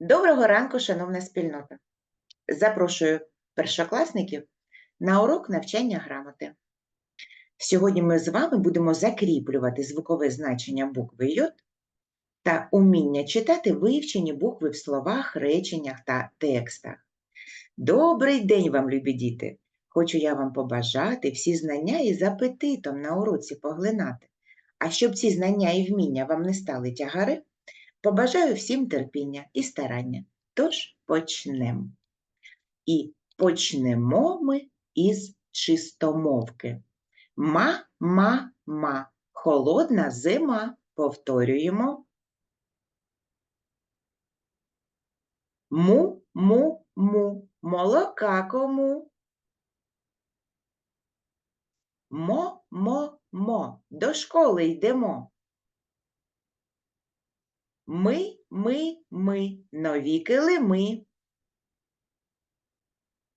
Доброго ранку, шановна спільнота! Запрошую першокласників на урок навчання грамоти. Сьогодні ми з вами будемо закріплювати звукове значення букви Й та уміння читати вивчені букви в словах, реченнях та текстах. Добрий день вам, любі діти! Хочу я вам побажати всі знання і з апетитом на уроці поглинати. А щоб ці знання і вміння вам не стали тягари, Побажаю всім терпіння і старання. Тож почнемо. І почнемо ми із чистомовки. Ма-ма-ма. Холодна зима. Повторюємо. Му-му-му. Молока кому. Мо-мо-мо. До школи йдемо. Ми, ми, ми, нові килими.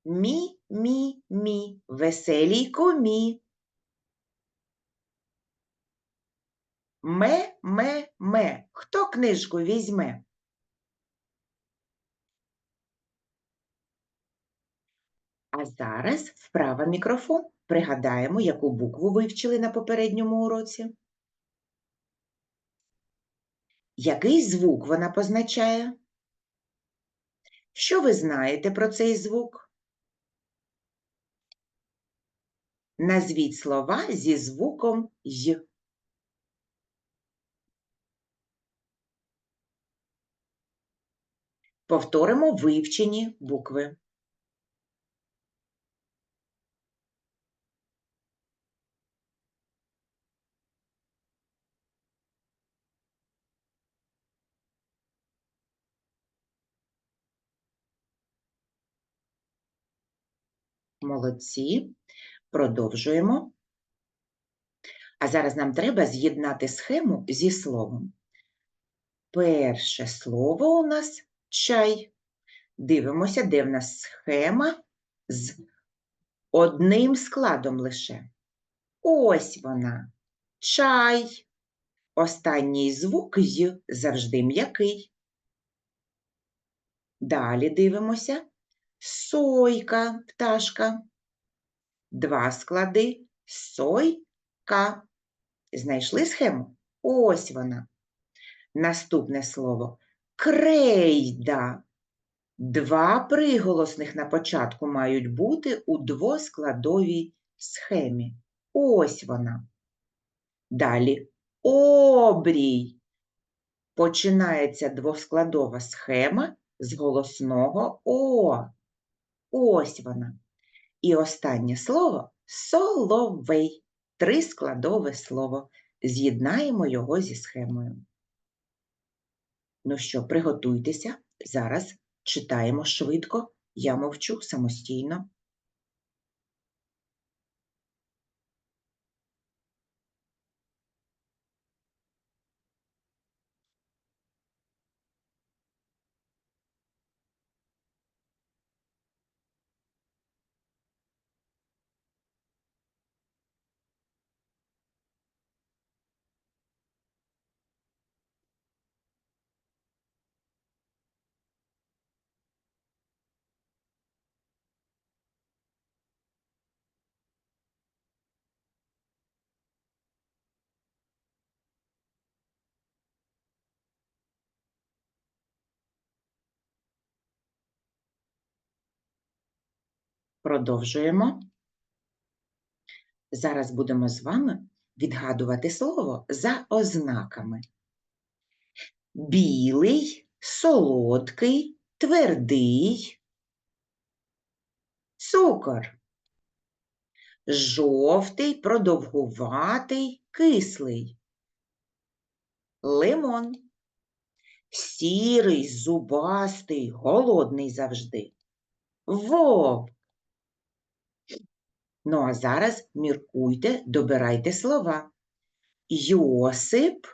Мі, мі, мі, веселій кумі. Ме, ме, ме, хто книжку візьме? А зараз вправа мікрофон. Пригадаємо, яку букву вивчили на попередньому уроці. Який звук вона позначає? Що ви знаєте про цей звук? Назвіть слова зі звуком Й. Повторимо вивчені букви. Молодці. Продовжуємо. А зараз нам треба з'єднати схему зі словом. Перше слово у нас чай. Дивимося, де в нас схема з одним складом лише. Ось вона. Чай. Останній звук «й» завжди м'який. Далі дивимося. Сойка, пташка. Два склади сойка. Знайшли схему? Ось вона. Наступне слово крейда. Два приголосних на початку мають бути у двоскладовій схемі. Ось вона. Далі обрій. Починається двоскладова схема з голосного О. Ось вона. І останнє слово соловей. Трискладове слово. З'єднаємо його зі схемою. Ну що, приготуйтеся. Зараз читаємо швидко. Я мовчу самостійно. Продовжуємо. Зараз будемо з вами відгадувати слово за ознаками. Білий, солодкий, твердий, цукор. Жовтий, продовгуватий, кислий. Лимон. Сірий, зубастий, голодний завжди. Вовк. Ну, а зараз міркуйте, добирайте слова. Йосип,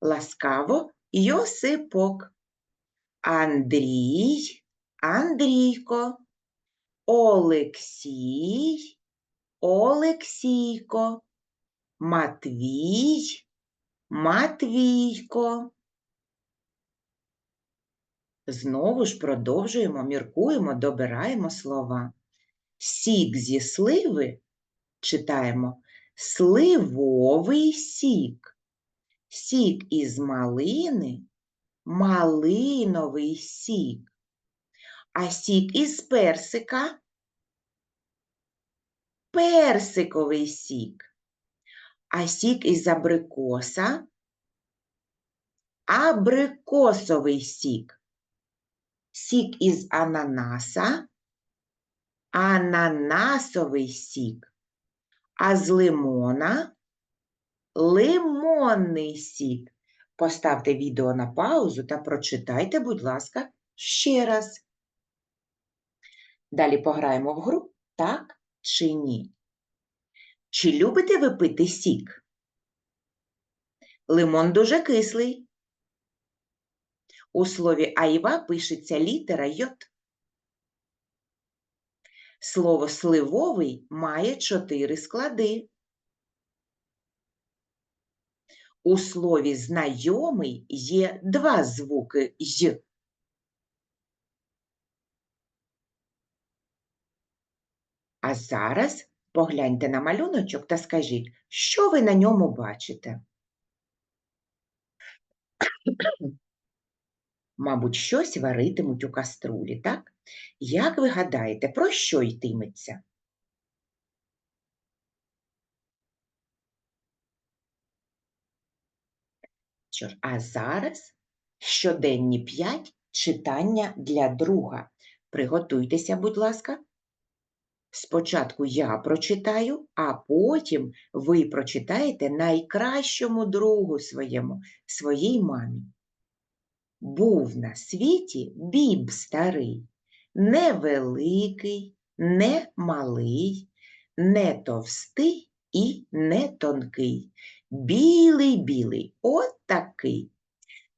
ласкаво, Йосипок. Андрій, Андрійко. Олексій, Олексійко. Матвій, Матвійко. Знову ж продовжуємо, міркуємо, добираємо слова. Сік зі сливи читаємо сливовий сік. Сік із малини малиновий сік. А сік із персика персиковий сік. А сік із абрикоса абрикосовий сік. Сік із ананаса ананасовий сік. А з лимона лимонний сік. Поставте відео на паузу та прочитайте, будь ласка, ще раз. Далі пограємо в гру так чи ні. Чи любите ви пити сік? Лимон дуже кислий. У слові айва пишеться літера йод. Слово сливовий має чотири склади. У слові знайомий є два звуки й. А зараз погляньте на малюночок та скажіть, що ви на ньому бачите? Мабуть, щось варитимуть у каструлі, так? Як ви гадаєте, про що йтиметься? А зараз щоденні п'ять читання для друга. Приготуйтеся, будь ласка. Спочатку я прочитаю, а потім ви прочитаєте найкращому другу своєму, своїй мамі. Був на світі біб старий, не великий, не малий, не товстий і не тонкий. Білий білий, от такий.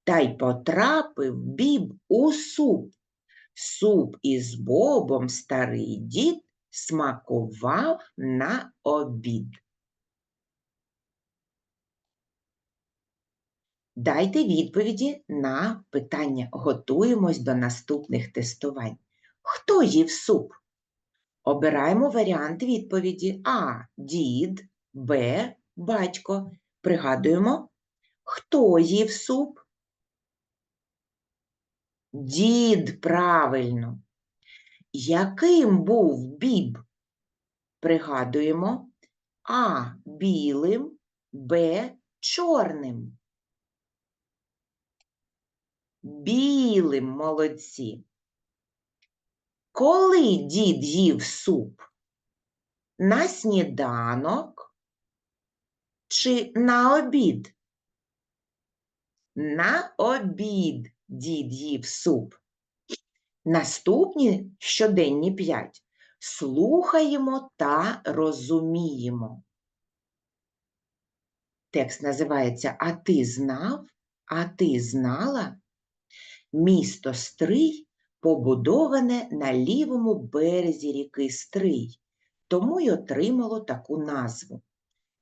Та й потрапив біб у суп. Суп із бобом старий дід смакував на обід. Дайте відповіді на питання. Готуємось до наступних тестувань. Хто їв суп? Обираємо варіант відповіді А. Дід, Б. Батько. Пригадуємо, хто їв суп? Дід, правильно. Яким був біб? Пригадуємо А. Білим, Б. Чорним. Білим молодці. Коли дід їв суп? На сніданок чи на обід? На обід дід їв суп. Наступні щоденні п'ять слухаємо та розуміємо. Текст називається А ти знав? А ти знала? Місто Стрий побудоване на лівому березі ріки Стрий, тому й отримало таку назву.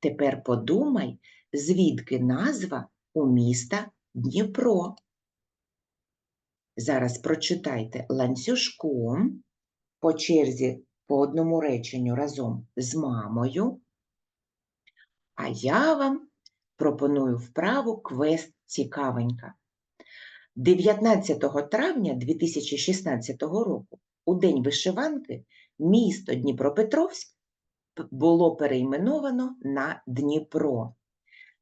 Тепер подумай, звідки назва у міста Дніпро. Зараз прочитайте ланцюжком по черзі по одному реченню разом з мамою. А я вам пропоную вправу квест цікавенька. 19 травня 2016 року, у День вишиванки, місто Дніпропетровськ було перейменовано на Дніпро.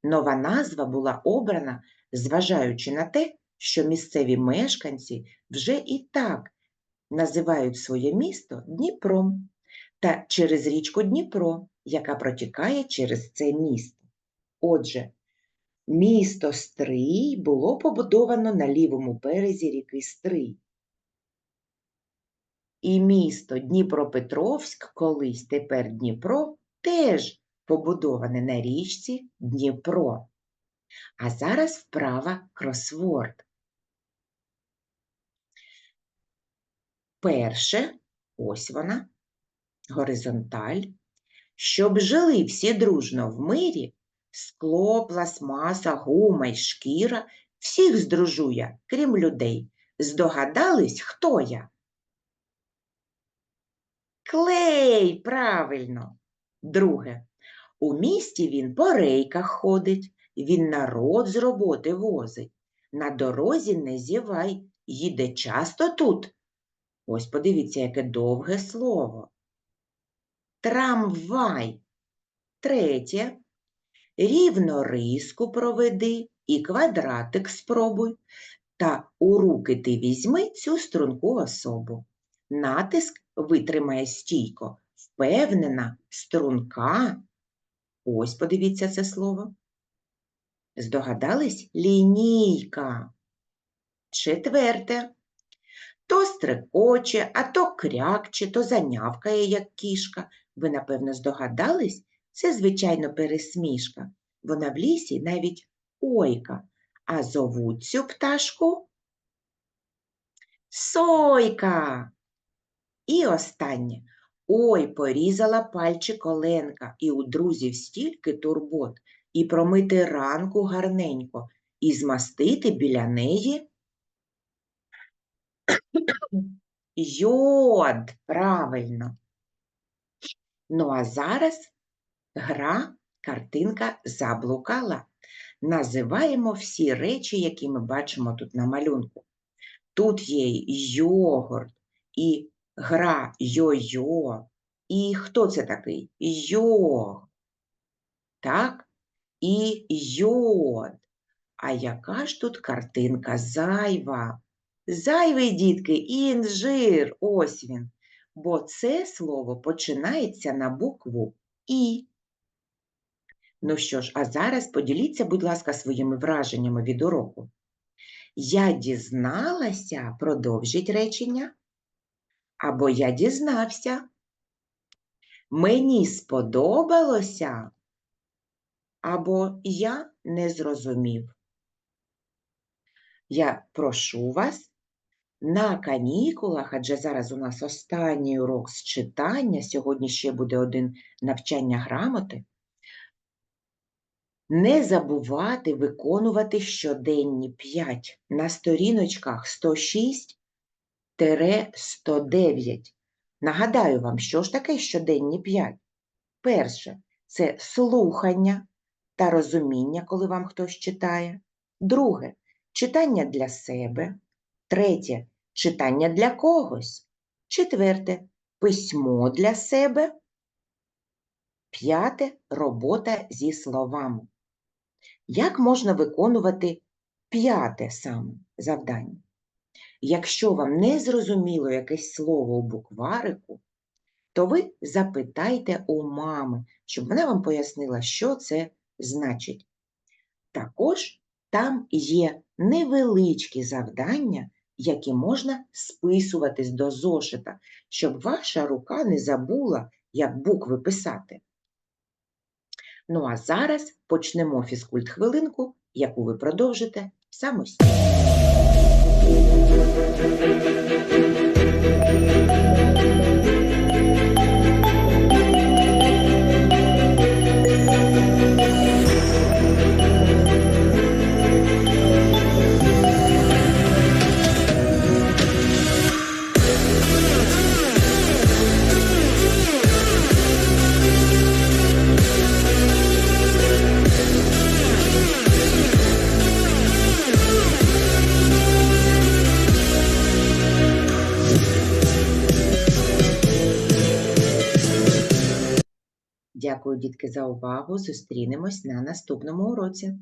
Нова назва була обрана, зважаючи на те, що місцеві мешканці вже і так називають своє місто Дніпром та через річку Дніпро, яка протікає через це місто. Отже, місто Стрий було побудовано на лівому березі ріки Стрий. І місто Дніпропетровськ, колись тепер Дніпро, теж побудоване на річці Дніпро. А зараз вправа кросворд. Перше, ось вона, горизонталь. Щоб жили всі дружно в мирі, скло, пластмаса, гума й шкіра всіх здружує, крім людей. Здогадались, хто я? Клей, правильно. Друге. У місті він по рейках ходить, він народ з роботи возить. На дорозі не зівай, їде часто тут. Ось подивіться, яке довге слово. Трамвай. Третє. Рівно риску проведи і квадратик спробуй. Та у руки ти візьми цю струнку особу. Натиск витримає стійко, впевнена, струнка. Ось подивіться це слово. Здогадались? Лінійка. Четверте. То стрекоче, а то крякче, то занявкає, як кішка. Ви, напевно, здогадались? Це, звичайно, пересмішка. Вона в лісі навіть ойка. А зовуть цю пташку Сойка. І останнє. Ой, порізала пальчик Оленка, і у друзів стільки турбот, і промити ранку гарненько, і змастити біля неї йод, правильно. Ну, а зараз гра, картинка заблукала. Називаємо всі речі, які ми бачимо тут на малюнку. Тут є йогурт, і гра йо-йо. І хто це такий? Йог. Так? І йод. А яка ж тут картинка зайва? Зайвий, дітки, інжир. Ось він. Бо це слово починається на букву І. Ну що ж, а зараз поділіться, будь ласка, своїми враженнями від уроку. Я дізналася, продовжіть речення. Або я дізнався. Мені сподобалося. Або я не зрозумів. Я прошу вас на канікулах, адже зараз у нас останній урок з читання, сьогодні ще буде один навчання грамоти. Не забувати виконувати щоденні 5 на сторіночках 106-109. Нагадаю вам, що ж таке щоденні 5? Перше це слухання та розуміння, коли вам хтось читає. Друге читання для себе. Третє читання для когось. Четверте письмо для себе. П'яте робота зі словами. Як можна виконувати п'яте саме завдання? Якщо вам не зрозуміло якесь слово у букварику, то ви запитайте у мами, щоб вона вам пояснила, що це значить. Також там є невеличкі завдання, які можна списуватись до зошита, щоб ваша рука не забула, як букви писати. Ну а зараз почнемо фізкульт-хвилинку, яку ви продовжите самостійно. Дітки, за увагу. Зустрінемось на наступному уроці.